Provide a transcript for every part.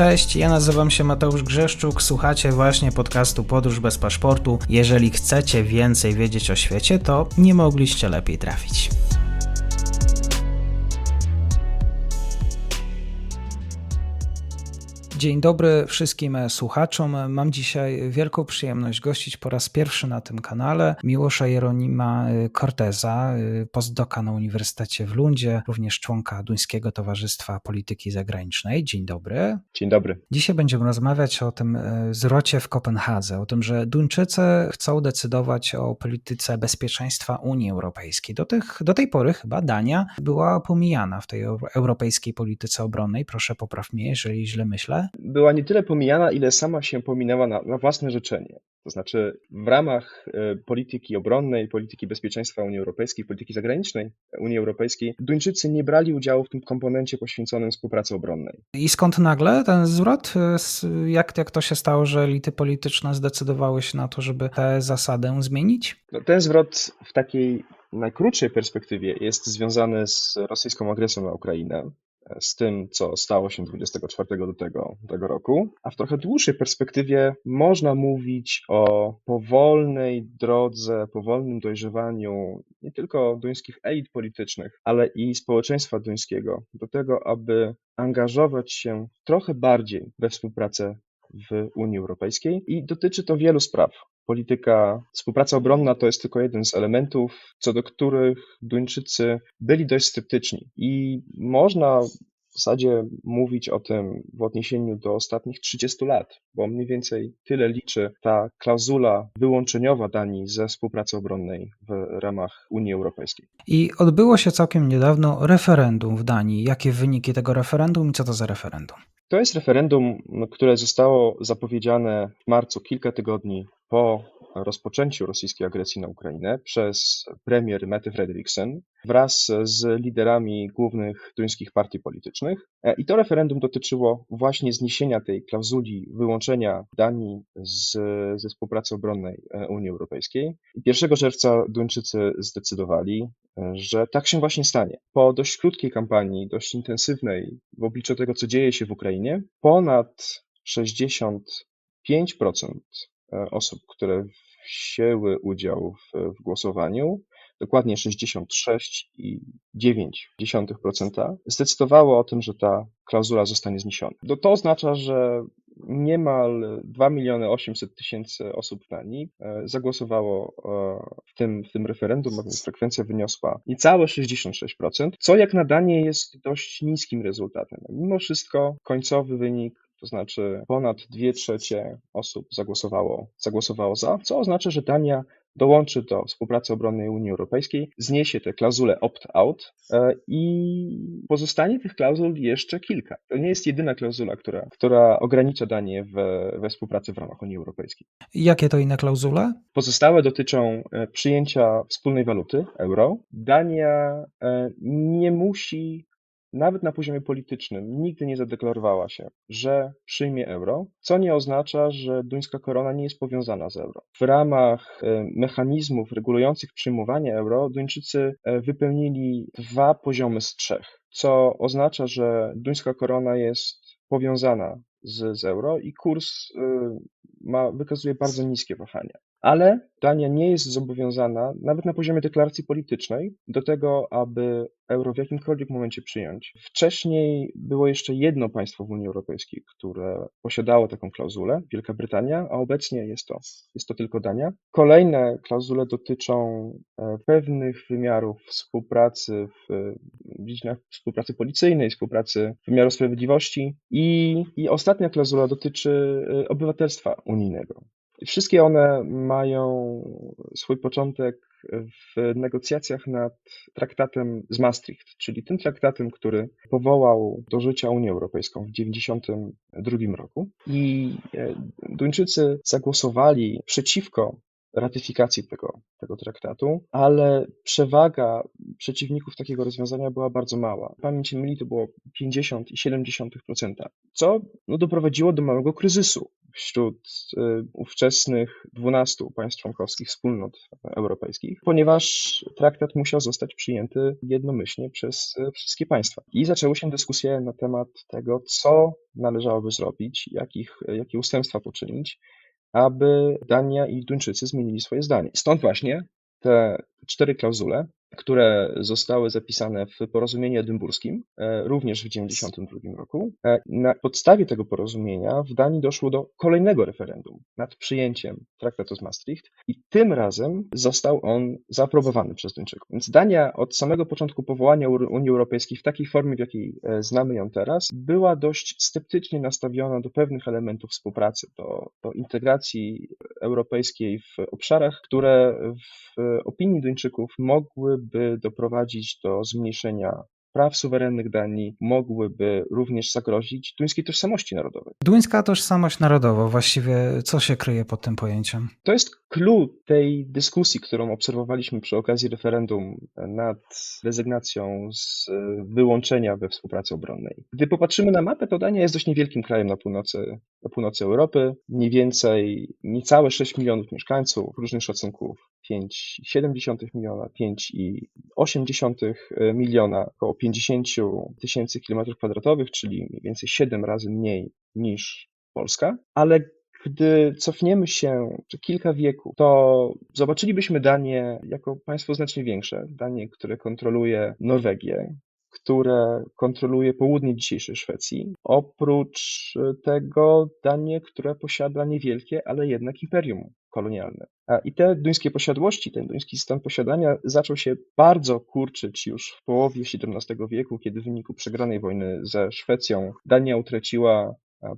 Cześć, ja nazywam się Mateusz Grzeszczuk, słuchacie właśnie podcastu Podróż bez paszportu. Jeżeli chcecie więcej wiedzieć o świecie, to nie mogliście lepiej trafić. Dzień dobry wszystkim słuchaczom. Mam dzisiaj wielką przyjemność gościć po raz pierwszy na tym kanale Miłosza Jeronima Corteza, postdoka na Uniwersytecie w Lundzie, również członka Duńskiego Towarzystwa Polityki Zagranicznej. Dzień dobry. Dzień dobry. Dzisiaj będziemy rozmawiać o tym zwrocie w Kopenhadze, o tym, że Duńczycy chcą decydować o polityce bezpieczeństwa Unii Europejskiej. Do, tych, do tej pory chyba Dania była pomijana w tej europejskiej polityce obronnej. Proszę popraw mnie, jeżeli źle myślę była nie tyle pomijana, ile sama się pominęła na, na własne życzenie. To znaczy, w ramach e, polityki obronnej, polityki bezpieczeństwa Unii Europejskiej, polityki zagranicznej Unii Europejskiej, Duńczycy nie brali udziału w tym komponencie poświęconym współpracy obronnej. I skąd nagle ten zwrot? Jak, jak to się stało, że elity polityczne zdecydowały się na to, żeby tę zasadę zmienić? No, ten zwrot w takiej najkrótszej perspektywie jest związany z rosyjską agresją na Ukrainę z tym, co stało się 24 lutego tego roku, a w trochę dłuższej perspektywie można mówić o powolnej drodze, powolnym dojrzewaniu nie tylko duńskich elit politycznych, ale i społeczeństwa duńskiego do tego, aby angażować się trochę bardziej we współpracę w Unii Europejskiej i dotyczy to wielu spraw. Polityka, współpraca obronna to jest tylko jeden z elementów, co do których Duńczycy byli dość sceptyczni. I można w zasadzie mówić o tym w odniesieniu do ostatnich 30 lat, bo mniej więcej tyle liczy ta klauzula wyłączeniowa Danii ze współpracy obronnej w ramach Unii Europejskiej. I odbyło się całkiem niedawno referendum w Danii. Jakie wyniki tego referendum i co to za referendum? To jest referendum, które zostało zapowiedziane w marcu, kilka tygodni po rozpoczęciu rosyjskiej agresji na Ukrainę przez premier Mette Frederiksen wraz z liderami głównych duńskich partii politycznych. E, I to referendum dotyczyło właśnie zniesienia tej klauzuli wyłączenia Danii z, ze współpracy obronnej e, Unii Europejskiej. 1 czerwca Duńczycy zdecydowali, e, że tak się właśnie stanie. Po dość krótkiej kampanii, dość intensywnej w obliczu tego, co dzieje się w Ukrainie, ponad 65% osób, które wzięły udział w, w głosowaniu, dokładnie 66,9%, zdecydowało o tym, że ta klauzula zostanie zniesiona. To oznacza, że niemal 2 miliony 800 tysięcy osób Danii e, zagłosowało e, w tym, w tym referendum, a więc frekwencja wyniosła niecałe 66%, co jak na Danię jest dość niskim rezultatem. Mimo wszystko końcowy wynik to znaczy ponad 2 trzecie osób zagłosowało, zagłosowało za, co oznacza, że Dania dołączy do współpracy obronnej Unii Europejskiej, zniesie tę klauzulę opt-out e, i pozostanie tych klauzul jeszcze kilka. To nie jest jedyna klauzula, która, która ogranicza Danię we, we współpracy w ramach Unii Europejskiej. Jakie to inne klauzule? Pozostałe dotyczą e, przyjęcia wspólnej waluty, euro. Dania e, nie musi nawet na poziomie politycznym nigdy nie zadeklarowała się, że przyjmie euro, co nie oznacza, że duńska korona nie jest powiązana z euro. W ramach e, mechanizmów regulujących przyjmowanie euro Duńczycy e, wypełnili dwa poziomy z trzech, co oznacza, że duńska korona jest powiązana z, z euro i kurs e, ma, wykazuje bardzo niskie wahania ale Dania nie jest zobowiązana, nawet na poziomie deklaracji politycznej, do tego, aby euro w jakimkolwiek momencie przyjąć. Wcześniej było jeszcze jedno państwo w Unii Europejskiej, które posiadało taką klauzulę, Wielka Brytania, a obecnie jest to, jest to tylko Dania. Kolejne klauzule dotyczą e, pewnych wymiarów współpracy w dziedzinach współpracy policyjnej, współpracy wymiaru sprawiedliwości i, i ostatnia klauzula dotyczy e, obywatelstwa unijnego. Wszystkie one mają swój początek w negocjacjach nad traktatem z Maastricht, czyli tym traktatem, który powołał do życia Unię Europejską w 1992 roku. I e, Duńczycy zagłosowali przeciwko ratyfikacji tego, tego traktatu, ale przewaga przeciwników takiego rozwiązania była bardzo mała. Pamięć myli to było 50 i 0,7%, co no, doprowadziło do małego kryzysu wśród y, ówczesnych 12 państw członkowskich wspólnot europejskich, ponieważ traktat musiał zostać przyjęty jednomyślnie przez y, wszystkie państwa. I zaczęły się dyskusje na temat tego, co należałoby zrobić, jakich, jakie ustępstwa poczynić, aby Dania i Duńczycy zmienili swoje zdanie. Stąd właśnie te cztery klauzule, które zostały zapisane w porozumieniu edynburskim, e, również w 1992 roku. E, Na podstawie tego porozumienia w Danii doszło do kolejnego referendum nad przyjęciem traktatu z Maastricht i tym razem został on zaaprobowany przez Duńczyków. Więc Dania od samego początku powołania Unii Europejskiej w takiej formie, w jakiej e, znamy ją teraz, była dość sceptycznie nastawiona do pewnych elementów współpracy, do, do integracji europejskiej w obszarach, które w opinii Mogłyby doprowadzić do zmniejszenia praw suwerennych Danii, mogłyby również zagrozić duńskiej tożsamości narodowej. Duńska tożsamość narodowa, właściwie co się kryje pod tym pojęciem? To jest clue tej dyskusji, którą obserwowaliśmy przy okazji referendum nad rezygnacją z e, wyłączenia we współpracy obronnej. Gdy popatrzymy na mapę, to Dania jest dość niewielkim krajem na północy, na północy Europy. Mniej więcej niecałe 6 milionów mieszkańców, różnych szacunków 5,7 miliona, 5,8 miliona, około 50 tysięcy kilometrów kwadratowych, czyli mniej więcej 7 razy mniej niż Polska, ale gdy cofniemy się kilka wieków, to zobaczylibyśmy Danię jako państwo znacznie większe. Danię, które kontroluje Norwegię, które kontroluje południe dzisiejszej Szwecji. Oprócz tego Danię, która posiada niewielkie, ale jednak imperium kolonialne. I te duńskie posiadłości, ten duński stan posiadania zaczął się bardzo kurczyć już w połowie XVII wieku, kiedy w wyniku przegranej wojny ze Szwecją Dania utraciła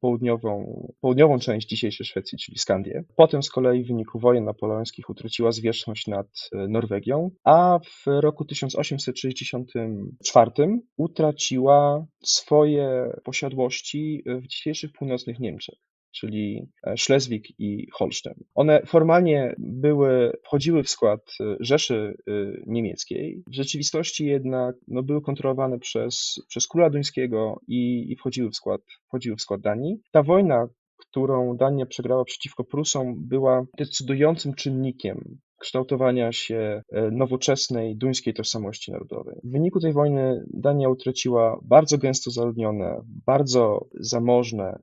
południową, południową część dzisiejszej Szwecji, czyli Skandię. Potem z kolei w wyniku wojen napoleońskich utraciła zwierzchność nad e, Norwegią, a w roku 1864 utraciła swoje posiadłości w dzisiejszych północnych Niemczech czyli e, Szlezwik i Holsztyn. One formalnie były, wchodziły w skład e, Rzeszy e, Niemieckiej, w rzeczywistości jednak no, były kontrolowane przez, przez króla duńskiego i, i wchodziły, w skład, wchodziły w skład Danii. Ta wojna, którą Dania przegrała przeciwko Prusom, była decydującym czynnikiem kształtowania się nowoczesnej duńskiej tożsamości narodowej. W wyniku tej wojny Dania utraciła bardzo gęsto zaludnione, bardzo zamożne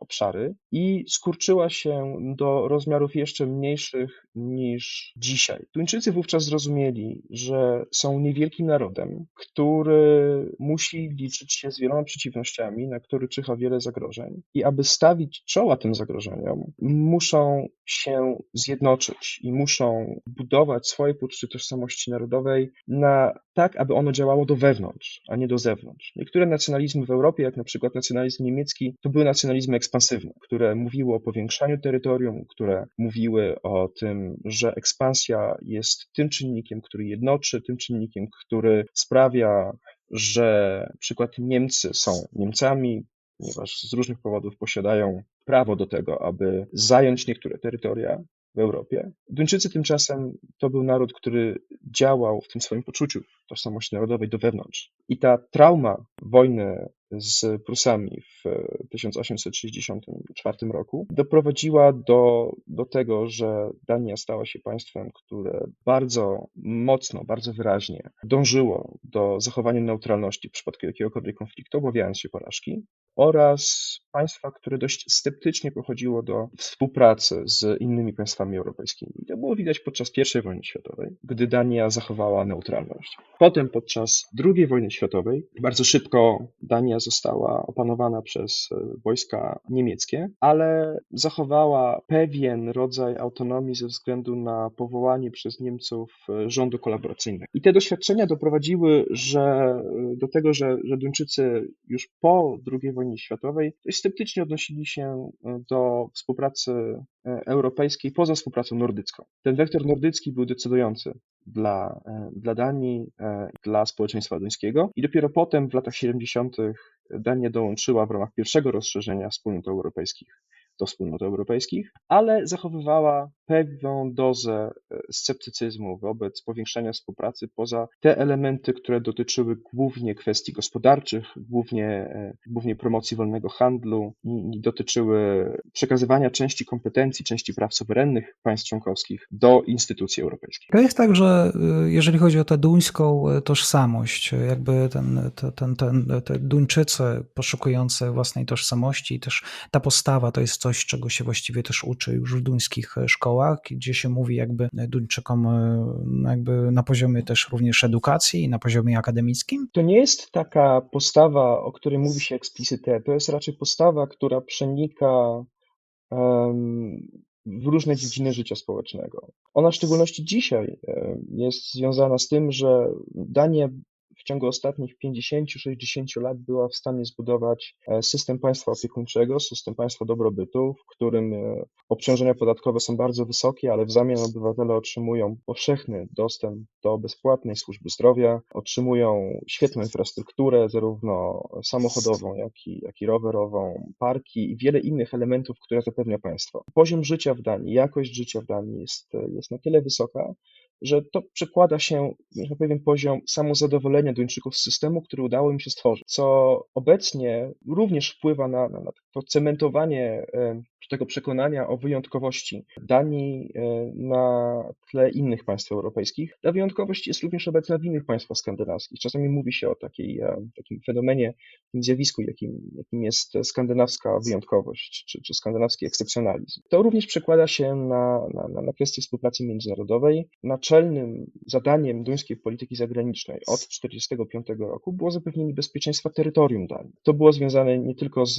obszary i skurczyła się do rozmiarów jeszcze mniejszych niż dzisiaj. Duńczycy wówczas zrozumieli, że są niewielkim narodem, który musi liczyć się z wieloma przeciwnościami, na który czyha wiele zagrożeń i aby stawić czoła tym zagrożeniom, muszą się zjednoczyć i muszą budować swoje poczucie tożsamości narodowej na tak, aby ono działało do wewnątrz, a nie do zewnątrz. Niektóre nacjonalizmy w Europie, jak na przykład nacjonalizm niemiecki, to były nacjonalizmy ekspansywne, które mówiły o powiększaniu terytorium, które mówiły o tym, że ekspansja jest tym czynnikiem, który jednoczy, tym czynnikiem, który sprawia, że przykład Niemcy są Niemcami, ponieważ z różnych powodów posiadają prawo do tego, aby zająć niektóre terytoria w Europie. Duńczycy tymczasem to był naród, który działał w tym swoim poczuciu tożsamości narodowej do wewnątrz. I ta trauma wojny z Prusami w 1864 roku doprowadziła do, do tego, że Dania stała się państwem, które bardzo mocno, bardzo wyraźnie dążyło do zachowania neutralności w przypadku jakiegokolwiek konfliktu, obawiając się porażki, oraz państwa, które dość sceptycznie podchodziło do współpracy z innymi państwami europejskimi. To było widać podczas I wojny światowej, gdy Dania zachowała neutralność. Potem podczas II wojny światowej bardzo szybko Dania została opanowana przez e, wojska niemieckie, ale zachowała pewien rodzaj autonomii ze względu na powołanie przez Niemców e, rządu kolaboracyjnego. I te doświadczenia doprowadziły że, e, do tego, że, że Duńczycy już po II wojnie światowej sceptycznie odnosili się do współpracy europejskiej poza współpracą nordycką. Ten wektor nordycki był decydujący dla, dla Danii, dla społeczeństwa duńskiego i dopiero potem w latach 70. Dania dołączyła w ramach pierwszego rozszerzenia wspólnot europejskich do wspólnot europejskich, ale zachowywała pewną dozę e, sceptycyzmu wobec powiększania współpracy poza te elementy, które dotyczyły głównie kwestii gospodarczych, głównie, e, głównie promocji wolnego handlu dotyczyły przekazywania części kompetencji, części praw suwerennych państw członkowskich do instytucji europejskich. To jest tak, że y, jeżeli chodzi o tę duńską tożsamość, jakby ten, ten, ten, te Duńczycy poszukujący własnej tożsamości też ta postawa to jest coś, czego się właściwie też uczy już w duńskich e, szkołach, gdzie się mówi jakby Duńczykom e, no jakby na poziomie też również edukacji i na poziomie akademickim? To nie jest taka postawa, o której mówi się eksplicyte. To jest raczej postawa, która przenika w różne dziedziny życia społecznego. Ona w szczególności dzisiaj jest związana z tym, że Dania ciągu ostatnich 50-60 lat była w stanie zbudować e, system państwa opiekuńczego, system państwa dobrobytu, w którym e, obciążenia podatkowe są bardzo wysokie, ale w zamian obywatele otrzymują powszechny dostęp do bezpłatnej służby zdrowia, otrzymują świetną infrastrukturę, zarówno samochodową, jak i, jak i rowerową, parki i wiele innych elementów, które zapewnia państwo. Poziom życia w Danii, jakość życia w Danii jest, jest na tyle wysoka, że to przekłada się na pewien poziom samozadowolenia Duńczyków z systemu, który udało im się stworzyć, co obecnie również wpływa na, na, to cementowanie e, tego przekonania o wyjątkowości Danii e, na tle innych państw europejskich. Ta wyjątkowość jest również obecna w innych państwach skandynawskich. Czasami mówi się o takiej, e, takim fenomenie, takim zjawisku, jakim, jakim jest skandynawska wyjątkowość, czy, czy skandynawski ekscepcjonalizm. To również przekłada się na, na, na kwestię współpracy międzynarodowej. Naczelnym zadaniem duńskiej polityki zagranicznej od 1945 roku było zapewnienie bezpieczeństwa terytorium Danii. To było związane nie tylko z,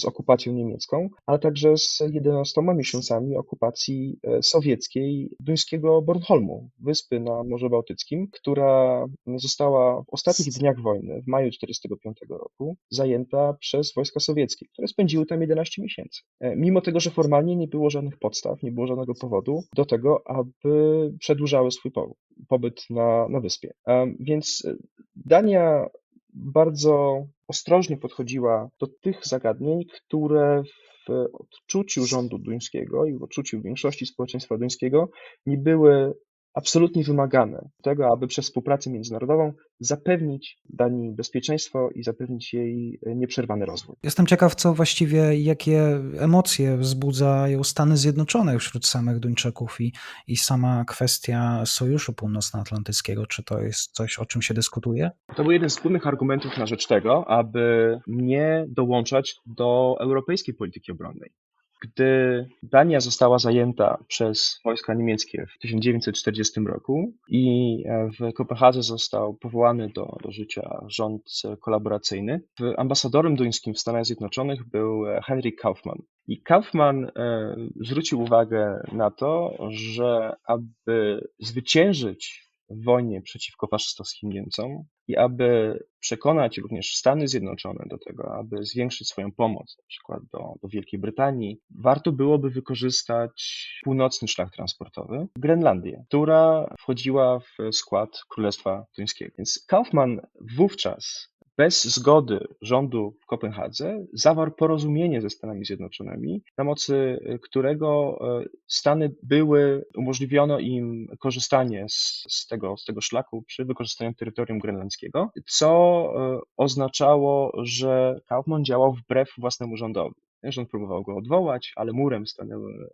z okupacją niemiecką, ale także z z 11 miesiącami okupacji e, sowieckiej duńskiego Bornholmu, wyspy na Morzu Bałtyckim, która została w ostatnich dniach wojny, w maju 1945 roku, zajęta przez wojska sowieckie, które spędziły tam 11 miesięcy. E, mimo tego, że formalnie nie było żadnych podstaw, nie było żadnego powodu do tego, aby przedłużały swój pobyt na, na wyspie. E, więc Dania bardzo ostrożnie podchodziła do tych zagadnień, które w odczuciu rządu duńskiego i w odczuciu większości społeczeństwa duńskiego nie były absolutnie wymagane tego, aby przez współpracę międzynarodową zapewnić Danii bezpieczeństwo i zapewnić jej nieprzerwany rozwój. Jestem ciekaw, co właściwie, jakie emocje wzbudzają Stany Zjednoczone wśród samych Duńczyków i, i sama kwestia Sojuszu Północnoatlantyckiego. Czy to jest coś, o czym się dyskutuje? To był jeden z głównych argumentów na rzecz tego, aby nie dołączać do europejskiej polityki obronnej. Gdy Dania została zajęta przez wojska niemieckie w 1940 roku i e, w Kopenhadze został powołany do, do życia rząd kolaboracyjny, ambasadorem duńskim w Stanach Zjednoczonych był Henrik Kaufmann. I Kaufmann e, zwrócił uwagę na to, że aby zwyciężyć w wojnie przeciwko faszystowskim Niemcom i aby przekonać również Stany Zjednoczone do tego, aby zwiększyć swoją pomoc, na przykład do, do Wielkiej Brytanii, warto byłoby wykorzystać północny szlak transportowy, Grenlandię, która wchodziła w skład Królestwa Duńskiego. Więc Kaufman wówczas bez zgody rządu w Kopenhadze zawarł porozumienie ze Stanami Zjednoczonymi, na mocy którego e, Stany były, umożliwiono im korzystanie z, z, tego, z tego szlaku przy wykorzystaniu terytorium grenlandzkiego, co e, oznaczało, że Kaufman działał wbrew własnemu rządowi. Rząd próbował go odwołać, ale murem stanęły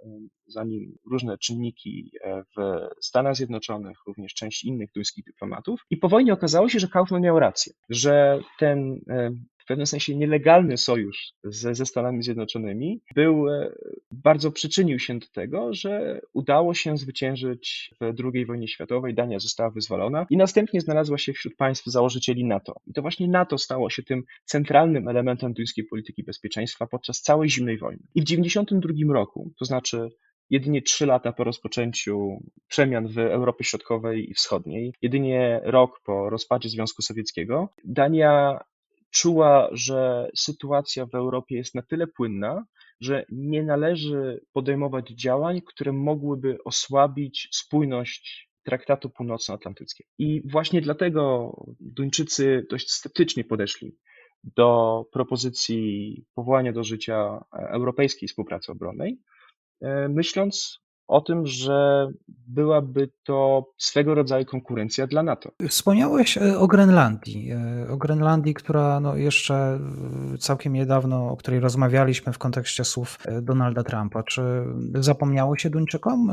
za nim różne czynniki e, w Stanach Zjednoczonych, również część innych duńskich dyplomatów. I po wojnie okazało się, że Kaufman miał rację, że ten pewnym sensie nielegalny sojusz ze, ze Stanami Zjednoczonymi był, bardzo przyczynił się do tego, że udało się zwyciężyć w II wojnie światowej, Dania została wyzwolona i następnie znalazła się wśród państw założycieli NATO. I to właśnie NATO stało się tym centralnym elementem duńskiej polityki bezpieczeństwa podczas całej zimnej wojny. I w 1992 roku, to znaczy jedynie trzy lata po rozpoczęciu przemian w Europie Środkowej i Wschodniej, jedynie rok po rozpadzie Związku Sowieckiego, Dania czuła, że sytuacja w Europie jest na tyle płynna, że nie należy podejmować działań, które mogłyby osłabić spójność Traktatu Północnoatlantyckiego. I właśnie dlatego Duńczycy dość sceptycznie podeszli do propozycji powołania do życia e, europejskiej współpracy obronnej, e, myśląc o tym, że byłaby to swego rodzaju konkurencja dla NATO. Wspomniałeś e, o Grenlandii. e, O Grenlandii, która no jeszcze e, całkiem niedawno, o której rozmawialiśmy w kontekście słów Donalda Trumpa. Czy zapomniało się Duńczykom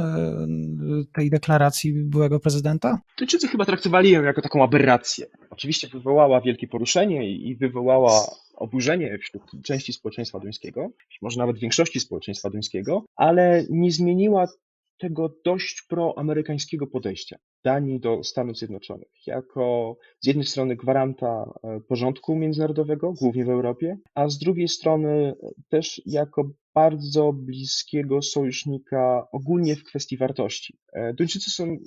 tej deklaracji byłego prezydenta? Duńczycy chyba traktowali ją jako taką aberrację. Oczywiście wywołała wielkie poruszenie i wywołała oburzenie wśród części społeczeństwa duńskiego, może nawet większości społeczeństwa duńskiego, ale nie zmieniła tego dość proamerykańskiego podejścia Danii do Stanów Zjednoczonych, jako z jednej strony gwaranta e, porządku międzynarodowego, głównie w Europie, a z drugiej strony też jako bardzo bliskiego sojusznika ogólnie w kwestii wartości. E, Duńczycy są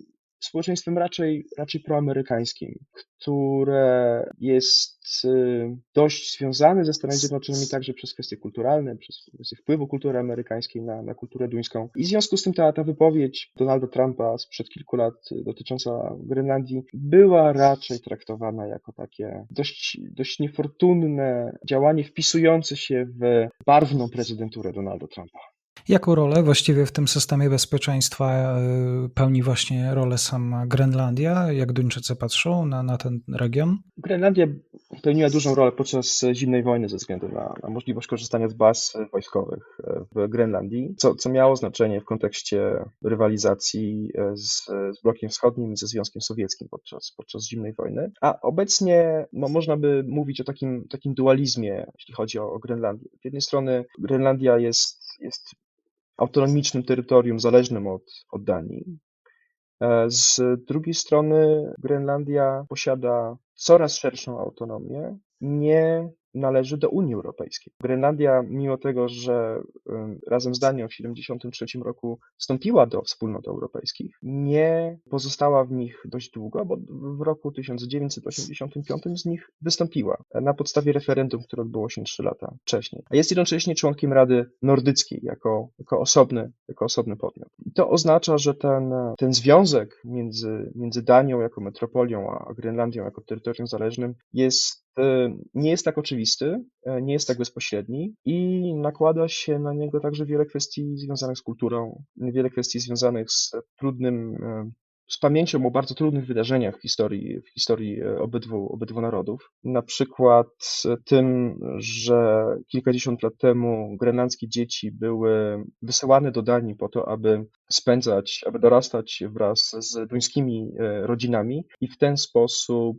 społeczeństwem raczej, raczej proamerykańskim, które jest y, dość związane ze Stanami Zjednoczonymi także przez kwestie kulturalne, przez kwestie wpływu kultury amerykańskiej na, na kulturę duńską. I w związku z tym ta, ta wypowiedź Donalda Trumpa sprzed kilku lat dotycząca Grenlandii była raczej traktowana jako takie dość, dość niefortunne działanie wpisujące się w barwną prezydenturę Donalda Trumpa. Jaką rolę właściwie w tym systemie bezpieczeństwa e, pełni właśnie rolę sama Grenlandia? Jak Duńczycy patrzą na, na ten region? Grenlandia pełniła dużą rolę podczas zimnej wojny ze względu na, na możliwość korzystania z baz wojskowych e, w Grenlandii, co, co miało znaczenie w kontekście rywalizacji e, z, z blokiem wschodnim ze Związkiem Sowieckim podczas, podczas zimnej wojny. A obecnie no, można by mówić o takim, takim dualizmie, jeśli chodzi o, o Grenlandię. Z jednej strony Grenlandia jest, jest autonomicznym terytorium zależnym od, od Danii. E, Z drugiej strony Grenlandia posiada coraz szerszą autonomię, nie należy do Unii Europejskiej. Grenlandia, mimo tego, że razem z Danią w 1973 roku wstąpiła do wspólnot europejskich, nie pozostała w nich dość długo, bo w roku 1985 z nich wystąpiła na podstawie referendum, które odbyło się trzy lata wcześniej. A jest jednocześnie członkiem Rady Nordyckiej jako, jako, osobny, jako osobny podmiot. I to oznacza, że ten, ten związek między, między Danią jako metropolią, a Grenlandią jako terytorium zależnym jest nie jest tak oczywisty, e, nie jest tak bezpośredni i nakłada się na niego także wiele kwestii związanych z kulturą, wiele kwestii związanych z trudnym, e, z pamięcią o bardzo trudnych wydarzeniach w historii, w historii e, obydwu, obydwu narodów. Na przykład e, tym, że kilkadziesiąt lat temu grenlandzkie dzieci były wysyłane do Danii po to, aby spędzać, aby dorastać wraz z duńskimi e, rodzinami i w ten sposób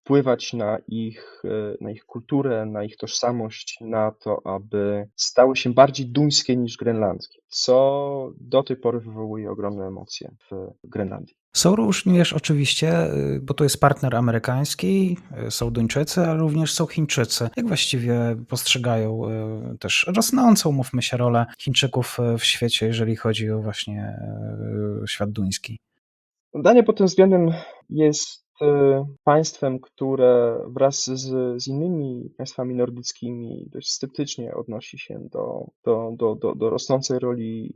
wpływać na ich, na ich kulturę, na ich tożsamość, na to, aby stały się bardziej duńskie niż grenlandzkie, co do tej pory wywołuje ogromne emocje w Grenlandii. Są również oczywiście, y, bo to jest partner amerykański, y, są Duńczycy, ale również są Chińczycy. Jak właściwie postrzegają y, też rosnącą, mówmy się, rolę Chińczyków w świecie, jeżeli chodzi o właśnie świat duński? Dania pod tym względem jest państwem, które wraz z, z innymi państwami nordyckimi dość sceptycznie odnosi się do, do, do, do, do rosnącej roli,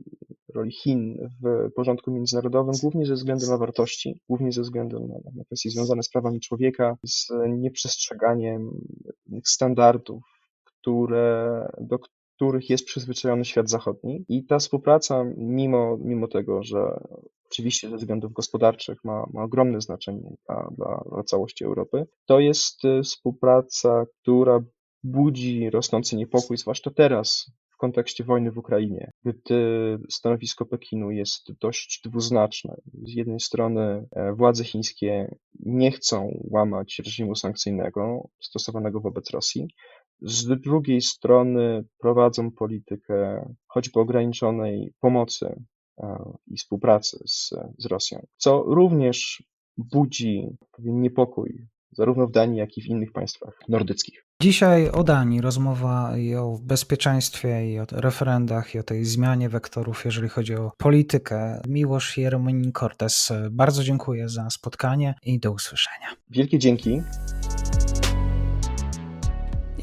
roli Chin w porządku międzynarodowym, głównie ze względu na wartości, głównie ze względu na, na kwestie związane z prawami człowieka, z nieprzestrzeganiem standardów, które, do których jest przyzwyczajony świat zachodni. I ta współpraca, mimo, mimo tego, że oczywiście ze względów gospodarczych ma, ma ogromne znaczenie dla, dla, dla całości Europy, to jest y, współpraca, która budzi rosnący niepokój, zwłaszcza teraz w kontekście wojny w Ukrainie, gdy stanowisko Pekinu jest dość dwuznaczne. Z jednej strony e, władze chińskie nie chcą łamać reżimu sankcyjnego stosowanego wobec Rosji, z drugiej strony prowadzą politykę choćby ograniczonej pomocy e, i współpracy z, z Rosją, co również budzi pewien niepokój zarówno w Danii, jak i w innych państwach nordyckich. Dzisiaj o Danii rozmowa i o bezpieczeństwie, i o referendach, i o tej zmianie wektorów, jeżeli chodzi o politykę. Miłosz Jeromin Cortes, bardzo dziękuję za spotkanie i do usłyszenia. Wielkie dzięki.